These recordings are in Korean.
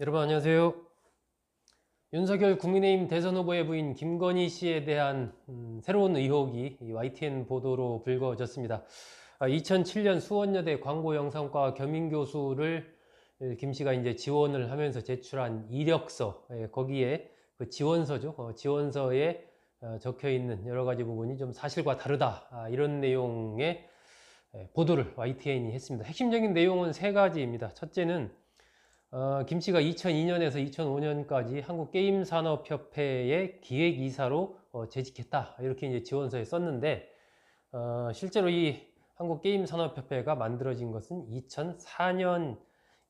여러분 안녕하세요. 윤석열 국민의힘 대선 후보의 부인 김건희 씨에 대한 음, 새로운 의혹이 이 YTN 보도로 불거졌습니다. 아, 2007년 수원여대 광고영상과 겸임 교수를 예, 김 씨가 이제 지원을 하면서 제출한 이력서 예, 거기에 그 지원서죠. 어, 지원서에 어, 적혀 있는 여러 가지 부분이 좀 사실과 다르다 아, 이런 내용의 예, 보도를 YTN이 했습니다. 핵심적인 내용은 세 가지입니다. 첫째는 어, 김 씨가 2002년에서 2005년까지 한국게임산업협회의 기획이사로 어, 재직했다. 이렇게 이제 지원서에 썼는데, 어, 실제로 이 한국게임산업협회가 만들어진 것은 2004년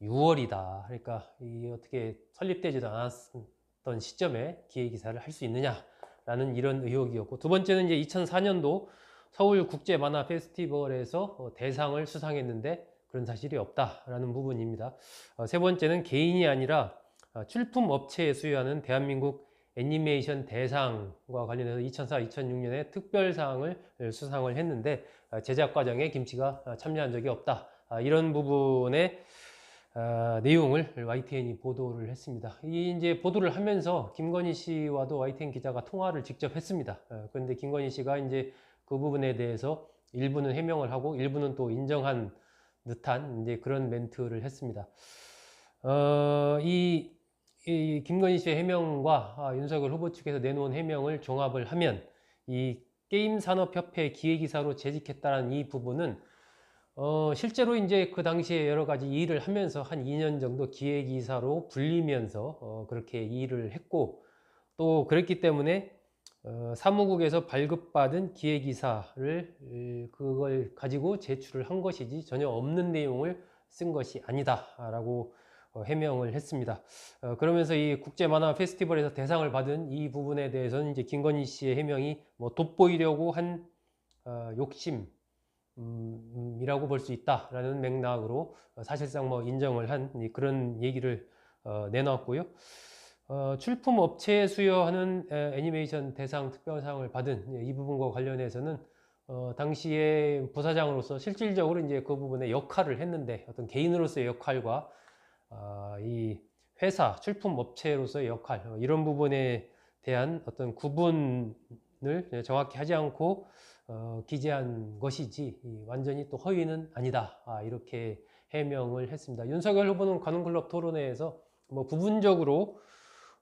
6월이다. 그러니까 이 어떻게 설립되지도 않았던 시점에 기획이사를 할 수 있느냐라는 이런 의혹이었고, 두 번째는 이제 2004년도 서울국제만화 페스티벌에서 어, 대상을 수상했는데, 그런 사실이 없다라는 부분입니다. 어, 세 번째는 개인이 아니라 어, 출품 업체에 수여하는 대한민국 애니메이션 대상과 관련해서 2004, 2006년에 특별상을 수상을 했는데 어, 제작 과정에 김치가 어, 참여한 적이 없다. 아, 이런 부분의 어, 내용을 YTN이 보도를 했습니다. 이 이제 보도를 하면서 김건희 씨와도 YTN 기자가 통화를 직접 했습니다. 어, 그런데 김건희 씨가 이제 그 부분에 대해서 일부는 해명을 하고 일부는 또 인정한 듯한 이제 그런 멘트를 했습니다. 어, 이, 이 김건희 씨의 해명과 아, 윤석열 후보 측에서 내놓은 해명을 종합을 하면 이 게임산업협회 기획이사로 재직했다는 이 부분은 어, 실제로 이제 그 당시에 여러 가지 일을 하면서 한 2년 정도 기획이사로 불리면서 어, 그렇게 일을 했고 또 그랬기 때문에 어, 사무국에서 발급받은 기획이사를 에, 그걸 가지고 제출을 한 것이지 전혀 없는 내용을 쓴 것이 아니다라고 어, 해명을 했습니다. 어, 그러면서 이 국제 만화 페스티벌에서 대상을 받은 이 부분에 대해서는 이제 김건희 씨의 해명이 뭐 돋보이려고 한 어, 욕심 음, 이라고 볼 수 있다라는 맥락으로 어, 사실상 뭐 인정을 한 이- 그런 얘기를 어, 내놨고요. 어, 출품 업체에 수여하는 에, 애니메이션 대상 특별상을 받은 예, 이 부분과 관련해서는 어, 당시에 부사장으로서 실질적으로 이제 그 부분에 역할을 했는데 어떤 개인으로서의 역할과 아, 이 회사 출품 업체로서의 역할 어, 이런 부분에 대한 어떤 구분을 예, 정확히 하지 않고 어, 기재한 것이지 이 완전히 또 허위는 아니다 아, 이렇게 해명을 했습니다. 윤석열 후보는 관훈클럽 토론회에서 뭐 부분적으로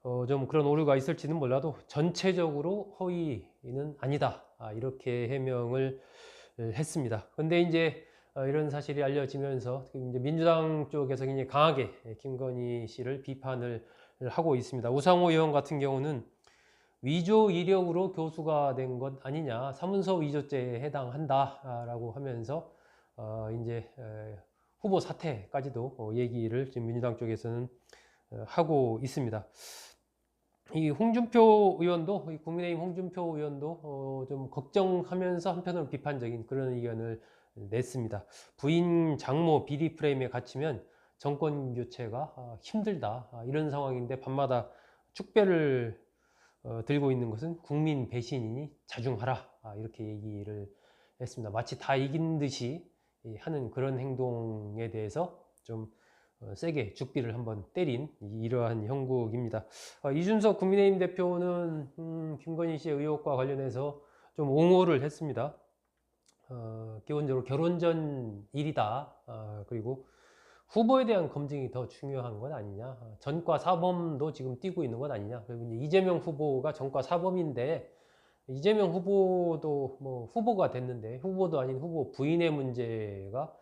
어, 좀 그런 오류가 있을지는 몰라도 전체적으로 허위는 아니다. 아, 이렇게 해명을 했습니다. 근데 이제 어, 이런 사실이 알려지면서 이제 민주당 쪽에서 굉장히 강하게 김건희 씨를 비판을 하고 있습니다. 우상호 의원 같은 경우는 위조 이력으로 교수가 된 것 아니냐, 사문서 위조죄에 해당한다라고 하면서 어, 이제 에, 후보 사퇴까지도 어, 얘기를 지금 민주당 쪽에서는 어, 하고 있습니다. 이 홍준표 의원도 이 국민의힘 홍준표 의원도 어, 좀 걱정하면서 한편으로 비판적인 그런 의견을 냈습니다. 부인 장모 비리 프레임에 갇히면 정권 교체가 아, 힘들다 아, 이런 상황인데 밤마다 축배를 어, 들고 있는 것은 국민 배신이니 자중하라 아, 이렇게 얘기를 했습니다. 마치 다 이긴 듯이 이 하는 그런 행동에 대해서 좀 어, 세게 죽비를 한번 때린 이- 이러한 형국입니다. 어, 이준석 국민의힘 대표는 음, 김건희 씨의 의혹과 관련해서 좀 옹호를 했습니다. 어, 기본적으로 결혼 전 일이다. 어, 그리고 후보에 대한 검증이 더 중요한 건 아니냐. 어, 전과 사범도 지금 뛰고 있는 건 아니냐. 그리고 이재명 후보가 전과 사범인데 이재명 후보도 뭐 후보가 됐는데 후보도 아닌 후보 부인의 문제가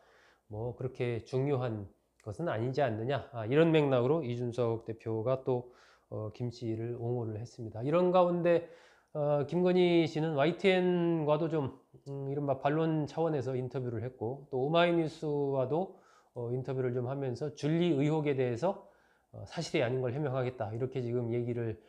뭐 그렇게 중요한 것은 아니지 않느냐 아, 이런 맥락으로 이준석 대표가 또 어, 김 씨를 옹호를 했습니다. 이런 가운데 어, 김건희 씨는 YTN과도 좀 음, 이른바 반론 차원에서 인터뷰를 했고 또 오마이뉴스와도 어, 인터뷰를 좀 하면서 줄리 의혹에 대해서 어, 사실이 아닌 걸 해명하겠다 이렇게 지금 얘기를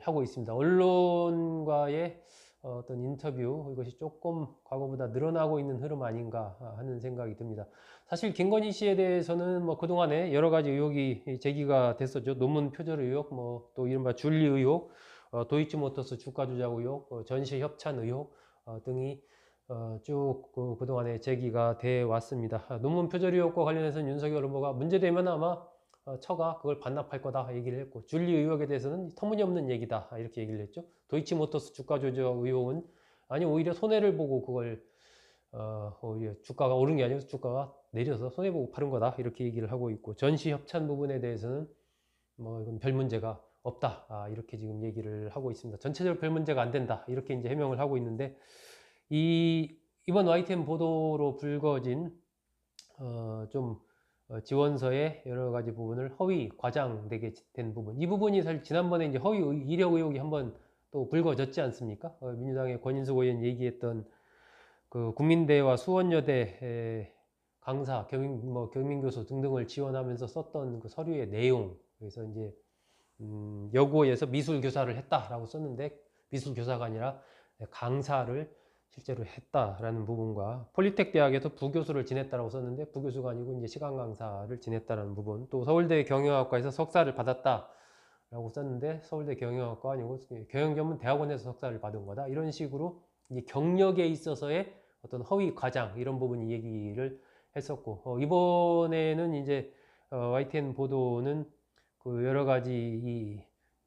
하고 있습니다. 언론과의 어, 어떤 인터뷰 이것이 조금 과거보다 늘어나고 있는 흐름 아닌가 하는 생각이 듭니다. 사실 김건희 씨에 대해서는 뭐 그동안에 여러 가지 의혹이 제기가 됐었죠. 논문 표절 의혹, 뭐 또 이른바 줄리 의혹, 어, 도이치모터스 주가 조작 의혹, 어, 전시 협찬 의혹 어, 등이 어, 쭉 그, 그동안에 제기가 돼 왔습니다. 아, 논문 표절 의혹과 관련해서는 윤석열 후보가 문제되면 아마 어, 처가 그걸 반납할 거다 얘기를 했고 줄리 의혹에 대해서는 터무니없는 얘기다 이렇게 얘기를 했죠. 도이치모터스 주가 조작 의혹은 아니 오히려 손해를 보고 그걸 어, 오히려 주가가 오른 게 아니고 주가가 내려서 손해 보고 파는 거다 이렇게 얘기를 하고 있고 전시 협찬 부분에 대해서는 뭐 이건 별 문제가 없다 아, 이렇게 지금 얘기를 하고 있습니다. 전체적으로 별 문제가 안 된다 이렇게 이제 해명을 하고 있는데 이 이번 YTN 보도로 불거진 어, 좀 어, 지원서의 여러 가지 부분을 허위 과장되게 된 부분 이 부분이 사실 지난번에 이제 허위 의- 이력 의혹이 한번 또 불거졌지 않습니까? 어, 민주당의 권인숙 의원 얘기했던 그 국민대와 수원여대 에, 강사, 경민, 뭐 경민교수 등등을 지원하면서 썼던 그 서류의 내용 그래서 이제 음, 여고에서 미술 교사를 했다라고 썼는데 미술 교사가 아니라 강사를 실제로 했다라는 부분과 폴리텍 대학에서 부교수를 지냈다라고 썼는데 부교수가 아니고 이제 시간 강사를 지냈다라는 부분 또 서울대 경영학과에서 석사를 받았다라고 썼는데 서울대 경영학과 아니고 경영전문 대학원에서 석사를 받은 거다. 이런 식으로 이 경력에 있어서의 어떤 허위 과장 이런 부분 얘기를 했었고 어, 이번에는 이제 어, YTN 보도는 그 여러 가지 이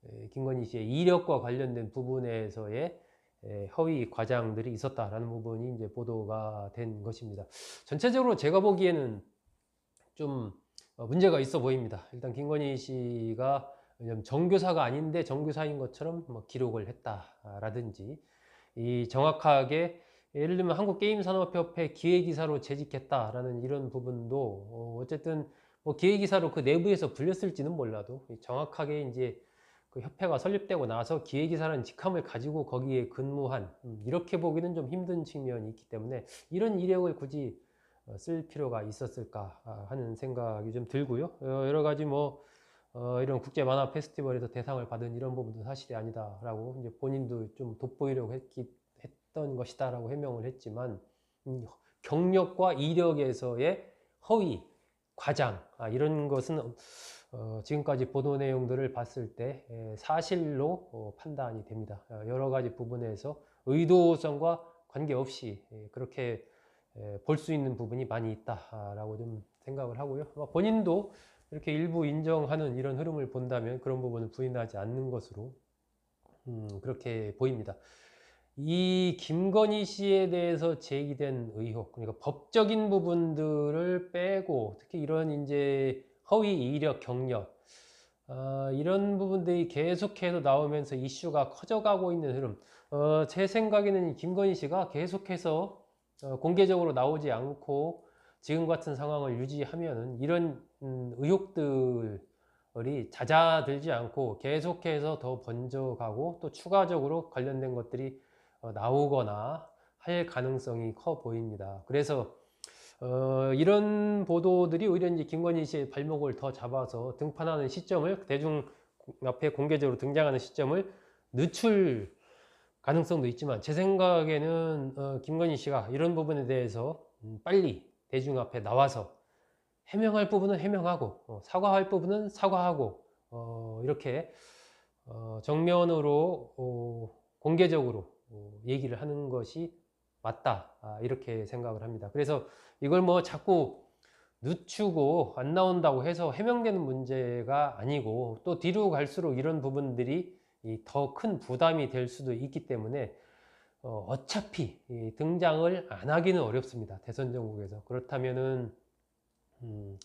에, 김건희 씨의 이력과 관련된 부분에서의 에, 허위 과장들이 있었다라는 부분이 이제 보도가 된 것입니다. 전체적으로 제가 보기에는 좀 어, 문제가 있어 보입니다. 일단 김건희 씨가 정교사가 아닌데 정교사인 것처럼 뭐 기록을 했다라든지 이 정확하게 예를 들면 한국게임산업협회 기획이사로 재직했다라는 이런 부분도 어, 어쨌든 뭐 기획이사로 그 내부에서 불렸을지는 몰라도 정확하게 이제 그 협회가 설립되고 나서 기획이사라는 직함을 가지고 거기에 근무한 음, 이렇게 보기는 좀 힘든 측면이 있기 때문에 이런 이력을 굳이 어, 쓸 필요가 있었을까 아, 하는 생각이 좀 들고요. 어, 여러 가지 뭐 어, 이런 국제 만화 페스티벌에서 대상을 받은 이런 부분도 사실이 아니다라고 이제 본인도 좀 돋보이려고 했기, 했던 것이다라고 해명을 했지만 음, 경력과 이력에서의 허위, 과장 아, 이런 것은 어, 지금까지 보도 내용들을 봤을 때 에, 사실로 어, 판단이 됩니다. 어, 여러 가지 부분에서 의도성과 관계없이 예, 그렇게 볼 수 있는 부분이 많이 있다라고 좀 생각을 하고요. 본인도 이렇게 일부 인정하는 이런 흐름을 본다면 그런 부분을 부인하지 않는 것으로 음, 그렇게 보입니다. 이 김건희 씨에 대해서 제기된 의혹, 그러니까 법적인 부분들을 빼고 특히 이런 이제 허위 이력 경력 어, 이런 부분들이 계속해서 나오면서 이슈가 커져가고 있는 흐름. 어, 제 생각에는 이 김건희 씨가 계속해서 어, 공개적으로 나오지 않고 지금 같은 상황을 유지하면은 이런 음, 의혹들이 잦아들지 않고 계속해서 더 번져가고 또 추가적으로 관련된 것들이 어, 나오거나 할 가능성이 커 보입니다. 그래서 어, 이런 보도들이 오히려 이제 김건희 씨의 발목을 더 잡아서 등판하는 시점을 대중 앞에 공개적으로 등장하는 시점을 늦출 가능성도 있지만 제 생각에는 어, 김건희 씨가 이런 부분에 대해서 음, 빨리 대중 앞에 나와서 해명할 부분은 해명하고 어, 사과할 부분은 사과하고 어, 이렇게 어, 정면으로 어, 공개적으로 어, 얘기를 하는 것이 맞다 아, 이렇게 생각을 합니다. 그래서 이걸 뭐 자꾸 늦추고 안 나온다고 해서 해명되는 문제가 아니고 또 뒤로 갈수록 이런 부분들이 더 큰 부담이 될 수도 있기 때문에 어, 차피 등장을 안 하기는 어렵습니다. 대선 전국에서 그렇다면은 음,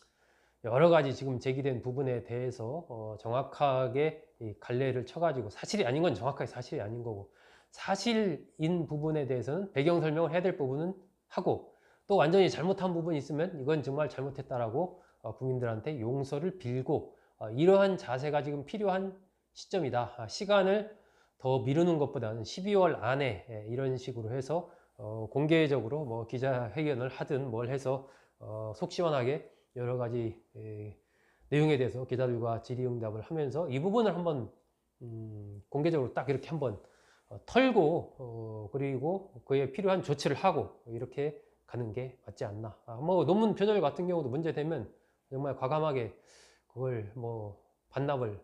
여러 가지 지금 제기된 부분에 대해서 어, 정확하게 이 갈래를 쳐가지고 사실이 아닌 건 정확하게 사실이 아닌 거고 사실인 부분에 대해서는 배경 설명을 해야 될 부분은 하고 또 완전히 잘못한 부분이 있으면 이건 정말 잘못했다라고 어, 국민들한테 용서를 빌고 어, 이러한 자세가 지금 필요한 시점이다. 아, 시간을 더 미루는 것보다는 12월 안에 예, 이런 식으로 해서 어, 공개적으로 뭐 기자회견을 하든 뭘 해서 어, 속 시원하게 여러 가지 예, 내용에 대해서 기자들과 질의응답을 하면서 이 부분을 한번 음, 공개적으로 딱 이렇게 한번 어, 털고 어, 그리고 그에 필요한 조치를 하고 이렇게 가는 게 맞지 않나. 아, 뭐 논문 표절 같은 경우도 문제되면 정말 과감하게 그걸 뭐 반납을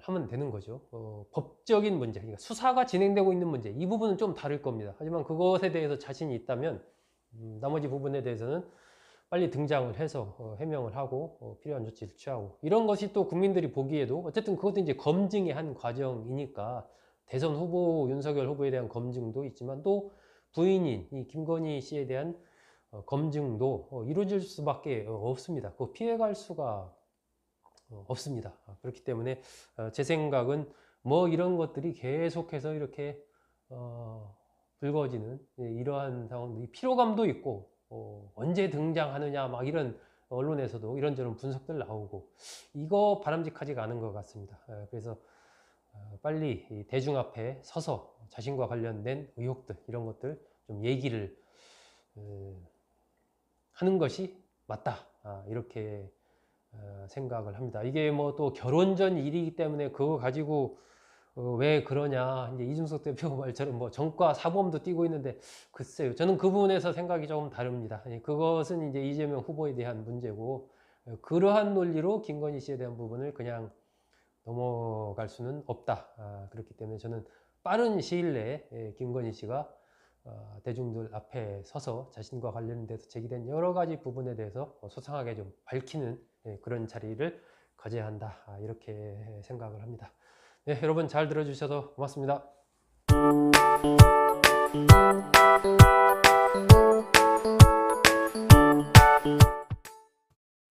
하면 되는 거죠. 어, 법적인 문제, 그러니까 수사가 진행되고 있는 문제, 이 부분은 좀 다를 겁니다. 하지만 그것에 대해서 자신이 있다면 음, 나머지 부분에 대해서는 빨리 등장을 해서 어, 해명을 하고 어, 필요한 조치를 취하고 이런 것이 또 국민들이 보기에도 어쨌든 그것도 이제 검증의 한 과정이니까 대선 후보 윤석열 후보에 대한 검증도 있지만 또 부인인 이 김건희 씨에 대한 어, 검증도 어, 이루어질 수밖에 어, 없습니다. 그 피해갈 수가 어, 없습니다. 아, 그렇기 때문에 어, 제 생각은 뭐 이런 것들이 계속해서 이렇게 어, 불거지는 예, 이러한 상황들이 피로감도 있고 어, 언제 등장하느냐 막 이런 언론에서도 이런저런 분석들 나오고 이거 바람직하지가 않은 것 같습니다. 예, 그래서 어, 빨리 이 대중 앞에 서서 자신과 관련된 의혹들 이런 것들 좀 얘기를 어, 하는 것이 맞다 아, 이렇게 어, 생각을 합니다. 이게 뭐 또 결혼 전 일이기 때문에 그거 가지고 어, 왜 그러냐 이제 이준석 대표 말처럼 뭐 정과 사범도 띄고 있는데 글쎄요 저는 그 부분에서 생각이 조금 다릅니다. 아니, 그것은 이제 이재명 후보에 대한 문제고 어, 그러한 논리로 김건희 씨에 대한 부분을 그냥 넘어갈 수는 없다. 아, 그렇기 때문에 저는 빠른 시일 내에 예, 김건희 씨가 어, 대중들 앞에 서서 자신과 관련돼서 제기된 여러 가지 부분에 대해서 어, 소상하게 좀 밝히는 예, 그런 자리를 가져야 한다. 아, 이렇게 생각을 합니다. 네, 여러분 잘 들어주셔서 고맙습니다.